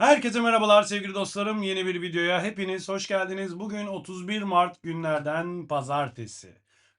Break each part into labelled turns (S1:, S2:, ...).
S1: Herkese merhabalar sevgili dostlarım. Yeni bir videoya hepiniz hoş geldiniz. Bugün 31 Mart günlerden pazartesi.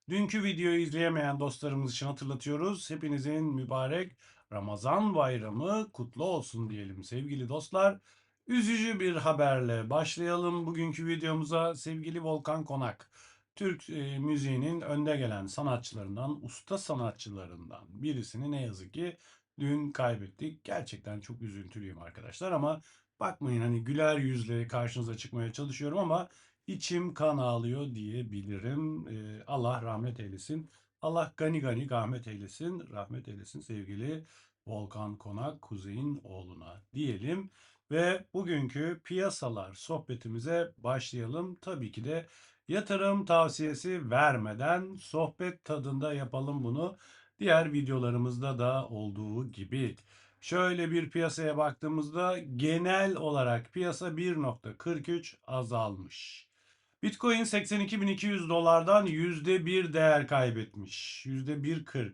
S1: Dünkü videoyu izleyemeyen dostlarımız için hatırlatıyoruz. Hepinizin mübarek Ramazan bayramı kutlu olsun diyelim sevgili dostlar. Üzücü bir haberle başlayalım bugünkü videomuza sevgili Volkan Konak. Türk e, müziğinin önde gelen sanatçılarından, usta sanatçılarından birisini ne yazık ki dün kaybettik. Gerçekten çok üzüntülüyüm arkadaşlar ama bakmayın hani güler yüzle karşınıza çıkmaya çalışıyorum ama içim kan ağlıyor diyebilirim. Ee, Allah rahmet eylesin. Allah gani gani rahmet eylesin. Rahmet eylesin sevgili Volkan Konak Kuzey'in oğluna diyelim. Ve bugünkü piyasalar sohbetimize başlayalım. Tabii ki de yatırım tavsiyesi vermeden sohbet tadında yapalım bunu. Diğer videolarımızda da olduğu gibi. Şöyle bir piyasaya baktığımızda genel olarak piyasa 1.43 azalmış. Bitcoin 82.200 dolardan %1 değer kaybetmiş. %1.40.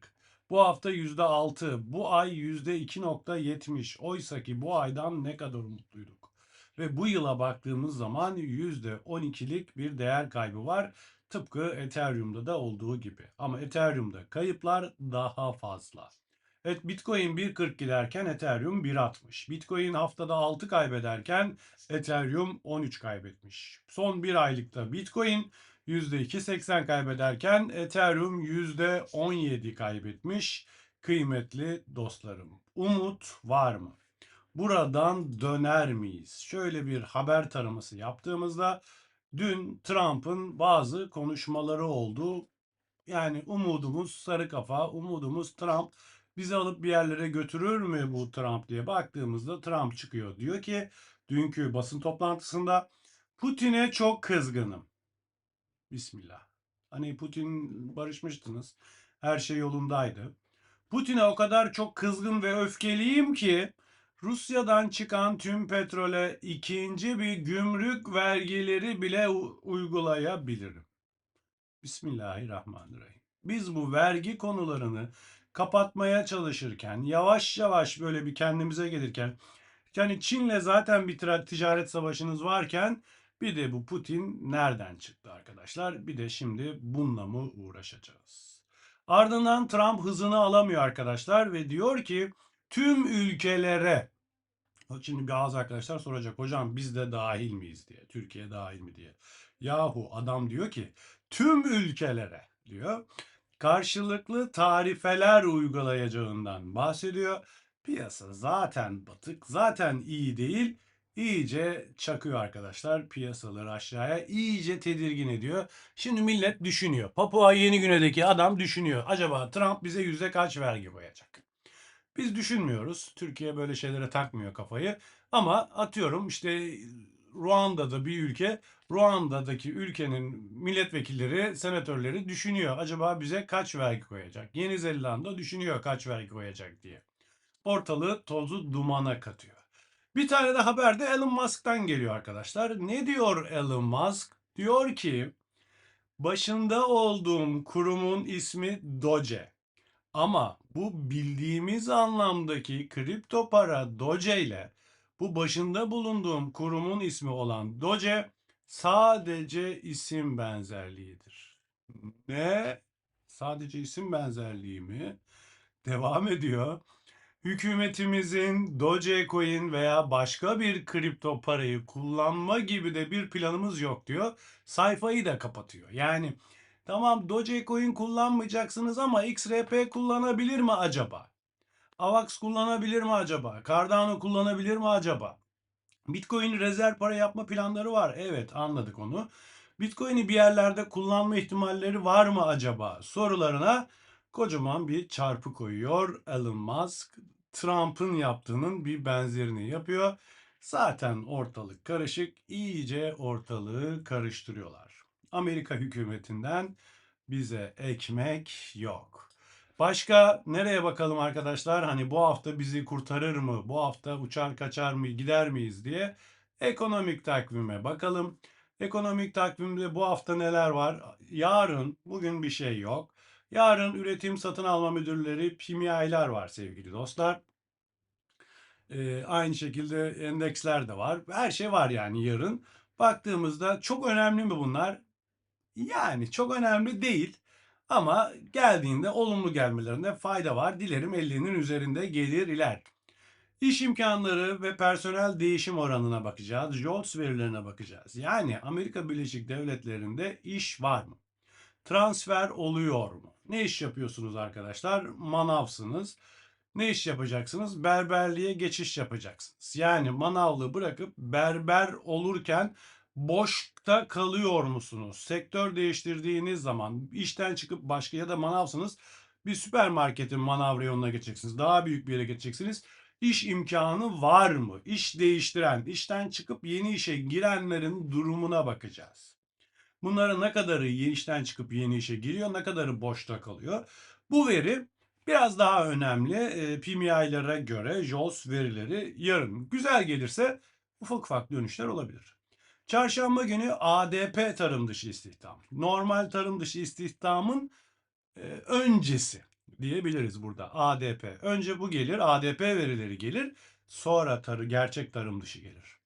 S1: Bu hafta %6. Bu ay %2.70. Oysa ki bu aydan ne kadar umutluyduk. Ve bu yıla baktığımız zaman %12'lik bir değer kaybı var. Tıpkı Ethereum'da da olduğu gibi. Ama Ethereum'da kayıplar daha fazla. Evet Bitcoin 1.40 giderken Ethereum 1.60. Bitcoin haftada 6 kaybederken Ethereum 13 kaybetmiş. Son bir aylıkta Bitcoin %2.80 kaybederken Ethereum %17 kaybetmiş. Kıymetli dostlarım, umut var mı? Buradan döner miyiz? Şöyle bir haber taraması yaptığımızda Dün Trump'ın bazı konuşmaları oldu. Yani umudumuz sarı kafa, umudumuz Trump bizi alıp bir yerlere götürür mü bu Trump diye baktığımızda Trump çıkıyor. Diyor ki dünkü basın toplantısında Putin'e çok kızgınım. Bismillah. Hani Putin barışmıştınız. Her şey yolundaydı. Putin'e o kadar çok kızgın ve öfkeliyim ki Rusya'dan çıkan tüm petrole ikinci bir gümrük vergileri bile uygulayabilirim. Bismillahirrahmanirrahim. Biz bu vergi konularını kapatmaya çalışırken, yavaş yavaş böyle bir kendimize gelirken, yani Çin'le zaten bir ticaret savaşınız varken bir de bu Putin nereden çıktı arkadaşlar? Bir de şimdi bununla mı uğraşacağız? Ardından Trump hızını alamıyor arkadaşlar ve diyor ki tüm ülkelere Şimdi bazı arkadaşlar soracak hocam biz de dahil miyiz diye. Türkiye dahil mi diye. Yahu adam diyor ki tüm ülkelere diyor karşılıklı tarifeler uygulayacağından bahsediyor. Piyasa zaten batık, zaten iyi değil. İyice çakıyor arkadaşlar piyasaları aşağıya. iyice tedirgin ediyor. Şimdi millet düşünüyor. Papua Yeni Güne'deki adam düşünüyor. Acaba Trump bize yüzde kaç vergi koyacak? Biz düşünmüyoruz. Türkiye böyle şeylere takmıyor kafayı. Ama atıyorum işte Ruanda'da bir ülke, Ruanda'daki ülkenin milletvekilleri, senatörleri düşünüyor. Acaba bize kaç vergi koyacak? Yeni Zelanda düşünüyor kaç vergi koyacak diye. Ortalığı tozu dumana katıyor. Bir tane de haber de Elon Musk'tan geliyor arkadaşlar. Ne diyor Elon Musk? Diyor ki başında olduğum kurumun ismi Doge. Ama bu bildiğimiz anlamdaki kripto para Doge ile bu başında bulunduğum kurumun ismi olan Doge sadece isim benzerliğidir. Ne? Sadece isim benzerliği mi? Devam ediyor. Hükümetimizin Dogecoin veya başka bir kripto parayı kullanma gibi de bir planımız yok diyor. Sayfayı da kapatıyor. Yani Tamam Dogecoin kullanmayacaksınız ama XRP kullanabilir mi acaba? AVAX kullanabilir mi acaba? Cardano kullanabilir mi acaba? Bitcoin rezerv para yapma planları var. Evet anladık onu. Bitcoin'i bir yerlerde kullanma ihtimalleri var mı acaba? Sorularına kocaman bir çarpı koyuyor Elon Musk. Trump'ın yaptığının bir benzerini yapıyor. Zaten ortalık karışık. İyice ortalığı karıştırıyorlar. Amerika hükümetinden bize ekmek yok. Başka nereye bakalım arkadaşlar? Hani bu hafta bizi kurtarır mı? Bu hafta uçar kaçar mı? Gider miyiz diye ekonomik takvime bakalım. Ekonomik takvimde bu hafta neler var? Yarın, bugün bir şey yok. Yarın üretim satın alma müdürleri, PMI'ler var sevgili dostlar. Ee, aynı şekilde endeksler de var. Her şey var yani yarın. Baktığımızda çok önemli mi bunlar? Yani çok önemli değil. Ama geldiğinde olumlu gelmelerinde fayda var. Dilerim 50'nin üzerinde gelir iler. İş imkanları ve personel değişim oranına bakacağız. JOLTS verilerine bakacağız. Yani Amerika Birleşik Devletleri'nde iş var mı? Transfer oluyor mu? Ne iş yapıyorsunuz arkadaşlar? Manavsınız. Ne iş yapacaksınız? Berberliğe geçiş yapacaksınız. Yani manavlığı bırakıp berber olurken boşta kalıyor musunuz? Sektör değiştirdiğiniz zaman işten çıkıp başka ya da manavsınız bir süpermarketin manav reyonuna geçeceksiniz. Daha büyük bir yere geçeceksiniz. İş imkanı var mı? İş değiştiren, işten çıkıp yeni işe girenlerin durumuna bakacağız. Bunların ne kadarı yeni işten çıkıp yeni işe giriyor, ne kadarı boşta kalıyor. Bu veri biraz daha önemli. E, PMI'lara göre JOLTS verileri yarın güzel gelirse ufak ufak dönüşler olabilir. Çarşamba günü ADP tarım dışı istihdam. Normal tarım dışı istihdamın e, öncesi diyebiliriz burada ADP. Önce bu gelir, ADP verileri gelir, sonra tarı, gerçek tarım dışı gelir.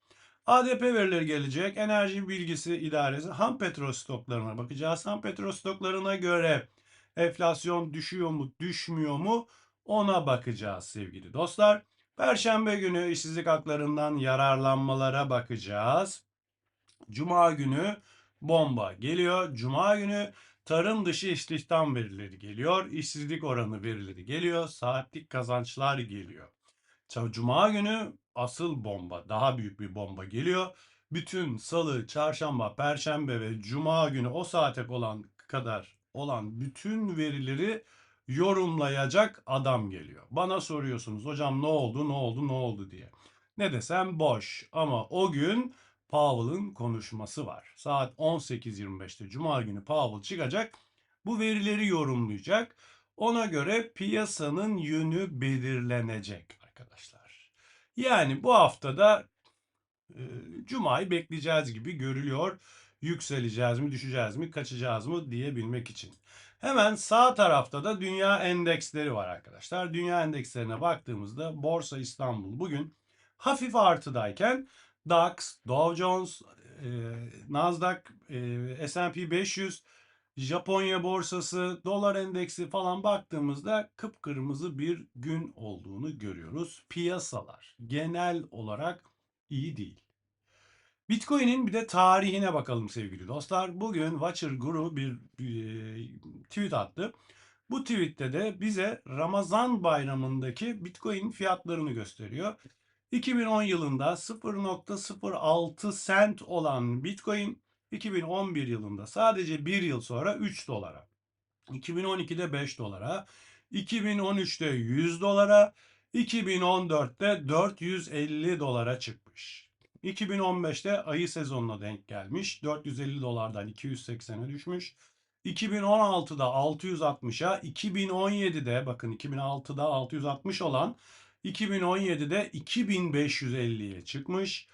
S1: ADP verileri gelecek. Enerji Bilgisi İdaresi ham petrol stoklarına bakacağız. Ham petrol stoklarına göre enflasyon düşüyor mu, düşmüyor mu ona bakacağız sevgili dostlar. Perşembe günü işsizlik haklarından yararlanmalara bakacağız. Cuma günü bomba geliyor. Cuma günü tarım dışı istihdam verileri geliyor. İşsizlik oranı verileri geliyor. Saatlik kazançlar geliyor. Cuma günü asıl bomba, daha büyük bir bomba geliyor. Bütün salı, çarşamba, perşembe ve cuma günü o saate olan kadar olan bütün verileri yorumlayacak adam geliyor. Bana soruyorsunuz hocam ne oldu, ne oldu, ne oldu diye. Ne desem boş ama o gün Powell'ın konuşması var. Saat 18.25'te Cuma günü Powell çıkacak. Bu verileri yorumlayacak. Ona göre piyasanın yönü belirlenecek arkadaşlar. Yani bu haftada e, Cuma'yı bekleyeceğiz gibi görülüyor. Yükseleceğiz mi, düşeceğiz mi, kaçacağız mı diyebilmek için. Hemen sağ tarafta da dünya endeksleri var arkadaşlar. Dünya endekslerine baktığımızda Borsa İstanbul bugün hafif artıdayken DAX, Dow Jones, e, Nasdaq, e, S&P 500, Japonya borsası, dolar endeksi falan baktığımızda kıpkırmızı bir gün olduğunu görüyoruz. Piyasalar genel olarak iyi değil. Bitcoin'in bir de tarihine bakalım sevgili dostlar. Bugün Watcher Guru bir, bir tweet attı. Bu tweette de bize Ramazan bayramındaki Bitcoin fiyatlarını gösteriyor. 2010 yılında 0.06 cent olan Bitcoin 2011 yılında sadece bir yıl sonra 3 dolara, 2012'de 5 dolara, 2013'te 100 dolara, 2014'te 450 dolara çıkmış. 2015'te ayı sezonuna denk gelmiş. 450 dolardan 280'e düşmüş. 2016'da 660'a, 2017'de bakın 2006'da 660 olan 2017'de 2550'ye çıkmış.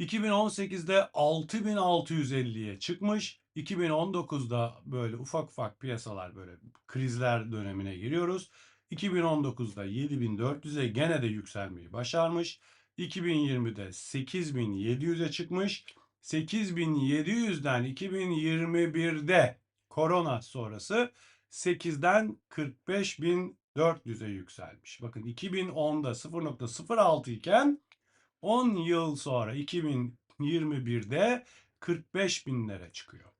S1: 2018'de 6650'ye çıkmış. 2019'da böyle ufak ufak piyasalar böyle krizler dönemine giriyoruz. 2019'da 7400'e gene de yükselmeyi başarmış. 2020'de 8700'e çıkmış. 8700'den 2021'de korona sonrası 8'den 45.400'e yükselmiş. Bakın 2010'da 0.06 iken 10 yıl sonra 2021'de 45 binlere çıkıyor.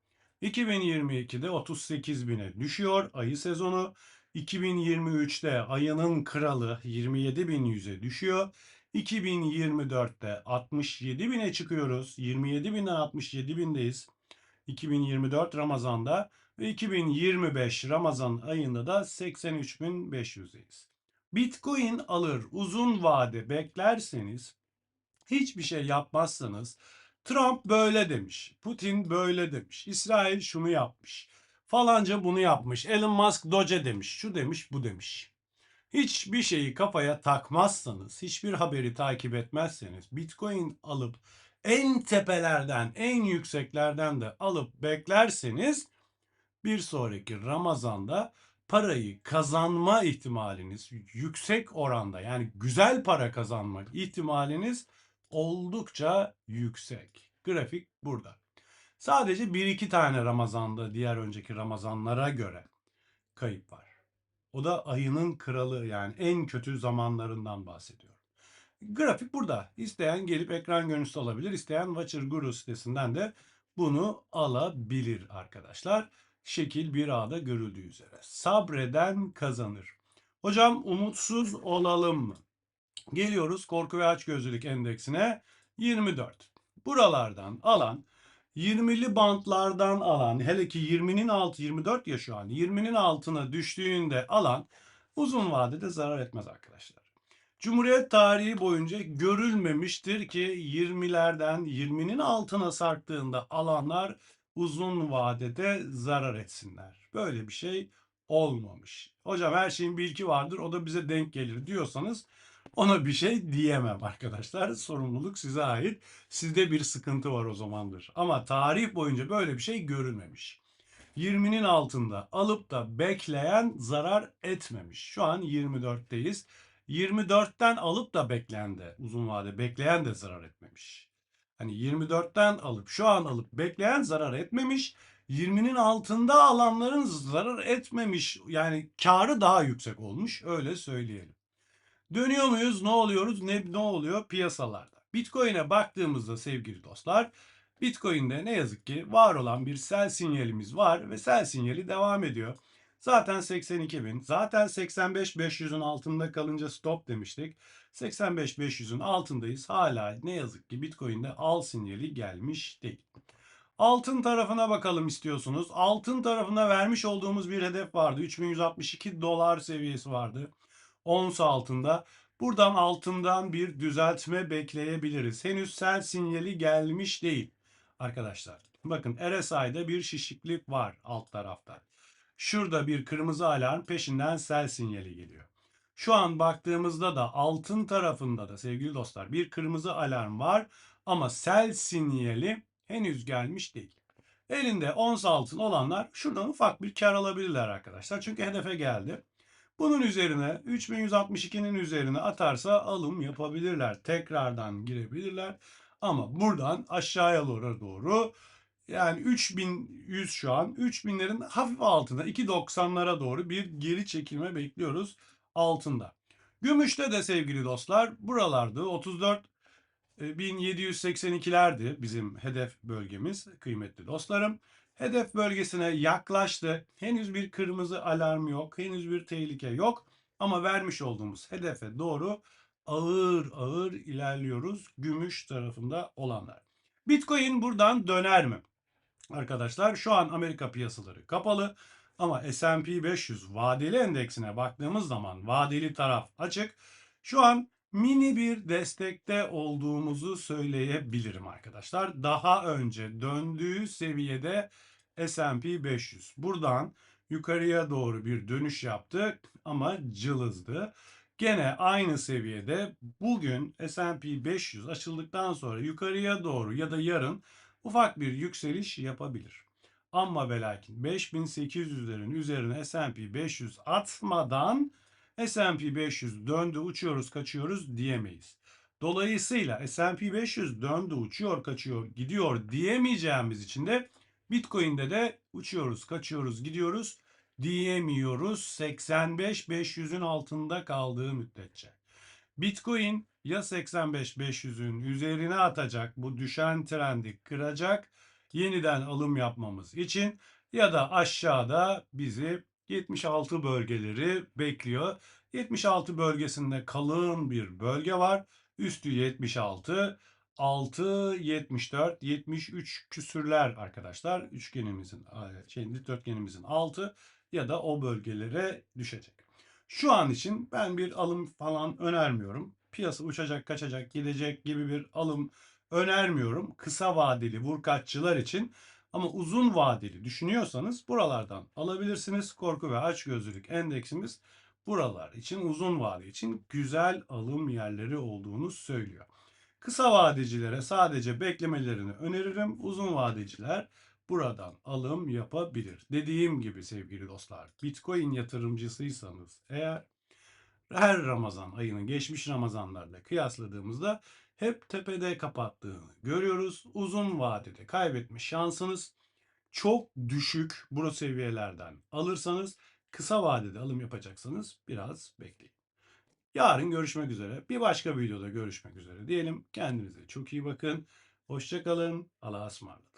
S1: 2022'de 38 bine düşüyor ayı sezonu. 2023'te ayının kralı 27 bin yüze düşüyor. 2024'te 67 bine çıkıyoruz. 27 binden 67 bindeyiz. 2024 Ramazan'da ve 2025 Ramazan ayında da 83.500'deyiz. Bitcoin alır uzun vade beklerseniz hiçbir şey yapmazsanız Trump böyle demiş, Putin böyle demiş, İsrail şunu yapmış, falanca bunu yapmış, Elon Musk Doge demiş, şu demiş, bu demiş. Hiçbir şeyi kafaya takmazsanız, hiçbir haberi takip etmezseniz, Bitcoin alıp en tepelerden, en yükseklerden de alıp beklerseniz bir sonraki Ramazan'da parayı kazanma ihtimaliniz yüksek oranda yani güzel para kazanma ihtimaliniz oldukça yüksek. Grafik burada. Sadece 1-2 tane Ramazan'da diğer önceki Ramazanlara göre kayıp var. O da ayının kralı yani en kötü zamanlarından bahsediyorum. Grafik burada. İsteyen gelip ekran görüntüsü alabilir. İsteyen Watcher Guru sitesinden de bunu alabilir arkadaşlar. Şekil 1A'da görüldüğü üzere. Sabreden kazanır. Hocam umutsuz olalım mı? Geliyoruz korku ve açgözlülük endeksine 24. Buralardan alan 20'li bantlardan alan hele ki 20'nin altı 24 ya şu an 20'nin altına düştüğünde alan uzun vadede zarar etmez arkadaşlar. Cumhuriyet tarihi boyunca görülmemiştir ki 20'lerden 20'nin altına sarktığında alanlar uzun vadede zarar etsinler. Böyle bir şey olmamış. Hocam her şeyin bir ilki vardır o da bize denk gelir diyorsanız ona bir şey diyemem arkadaşlar. Sorumluluk size ait. Sizde bir sıkıntı var o zamandır. Ama tarih boyunca böyle bir şey görülmemiş. 20'nin altında alıp da bekleyen zarar etmemiş. Şu an 24'teyiz. 24'ten alıp da bekleyen de uzun vade bekleyen de zarar etmemiş. Hani 24'ten alıp şu an alıp bekleyen zarar etmemiş. 20'nin altında alanların zarar etmemiş. Yani karı daha yüksek olmuş öyle söyleyelim. Dönüyor muyuz? Ne oluyoruz? Ne, ne oluyor piyasalarda? Bitcoin'e baktığımızda sevgili dostlar, Bitcoin'de ne yazık ki var olan bir sell sinyalimiz var ve sell sinyali devam ediyor. Zaten 82 bin, zaten 85 500'ün altında kalınca stop demiştik. 85 500'ün altındayız. Hala ne yazık ki Bitcoin'de al sinyali gelmiş değil. Altın tarafına bakalım istiyorsunuz. Altın tarafına vermiş olduğumuz bir hedef vardı. 3162 dolar seviyesi vardı ons altında. Buradan altından bir düzeltme bekleyebiliriz. Henüz sell sinyali gelmiş değil arkadaşlar. Bakın RSI'de bir şişiklik var alt tarafta. Şurada bir kırmızı alarm peşinden sell sinyali geliyor. Şu an baktığımızda da altın tarafında da sevgili dostlar bir kırmızı alarm var ama sell sinyali henüz gelmiş değil. Elinde ons altın olanlar şuradan ufak bir kar alabilirler arkadaşlar. Çünkü hedefe geldi. Bunun üzerine 3162'nin üzerine atarsa alım yapabilirler. Tekrardan girebilirler. Ama buradan aşağıya doğru yani 3100 şu an 3000'lerin hafif altında 2.90'lara doğru bir geri çekilme bekliyoruz altında. Gümüşte de sevgili dostlar buralarda 34 1782'lerdi bizim hedef bölgemiz kıymetli dostlarım. Hedef bölgesine yaklaştı. Henüz bir kırmızı alarm yok. Henüz bir tehlike yok. Ama vermiş olduğumuz hedefe doğru ağır ağır ilerliyoruz. Gümüş tarafında olanlar. Bitcoin buradan döner mi? Arkadaşlar şu an Amerika piyasaları kapalı. Ama S&P 500 vadeli endeksine baktığımız zaman vadeli taraf açık. Şu an mini bir destekte olduğumuzu söyleyebilirim arkadaşlar. Daha önce döndüğü seviyede S&P 500. Buradan yukarıya doğru bir dönüş yaptı ama cılızdı. Gene aynı seviyede bugün S&P 500 açıldıktan sonra yukarıya doğru ya da yarın ufak bir yükseliş yapabilir. Ama ve lakin 5800'lerin üzerine S&P 500 atmadan S&P 500 döndü uçuyoruz kaçıyoruz diyemeyiz. Dolayısıyla S&P 500 döndü uçuyor kaçıyor gidiyor diyemeyeceğimiz için de Bitcoin'de de uçuyoruz kaçıyoruz gidiyoruz diyemiyoruz 85 500'ün altında kaldığı müddetçe. Bitcoin ya 85 500'ün üzerine atacak bu düşen trendi kıracak yeniden alım yapmamız için ya da aşağıda bizi 76 bölgeleri bekliyor. 76 bölgesinde kalın bir bölge var. Üstü 76, 6, 74, 73 küsürler arkadaşlar. Üçgenimizin, şey, dikdörtgenimizin altı ya da o bölgelere düşecek. Şu an için ben bir alım falan önermiyorum. Piyasa uçacak, kaçacak, gidecek gibi bir alım önermiyorum. Kısa vadeli vurkaççılar için ama uzun vadeli düşünüyorsanız buralardan alabilirsiniz. Korku ve açgözlülük endeksimiz buralar için uzun vade için güzel alım yerleri olduğunu söylüyor. Kısa vadecilere sadece beklemelerini öneririm. Uzun vadeciler buradan alım yapabilir. Dediğim gibi sevgili dostlar, Bitcoin yatırımcısıysanız eğer her Ramazan ayının geçmiş Ramazanlarla kıyasladığımızda hep tepede kapattığını görüyoruz. Uzun vadede kaybetme şansınız çok düşük bu seviyelerden alırsanız kısa vadede alım yapacaksanız biraz bekleyin. Yarın görüşmek üzere. Bir başka videoda görüşmek üzere diyelim. Kendinize çok iyi bakın. Hoşçakalın. Allah'a ısmarladık.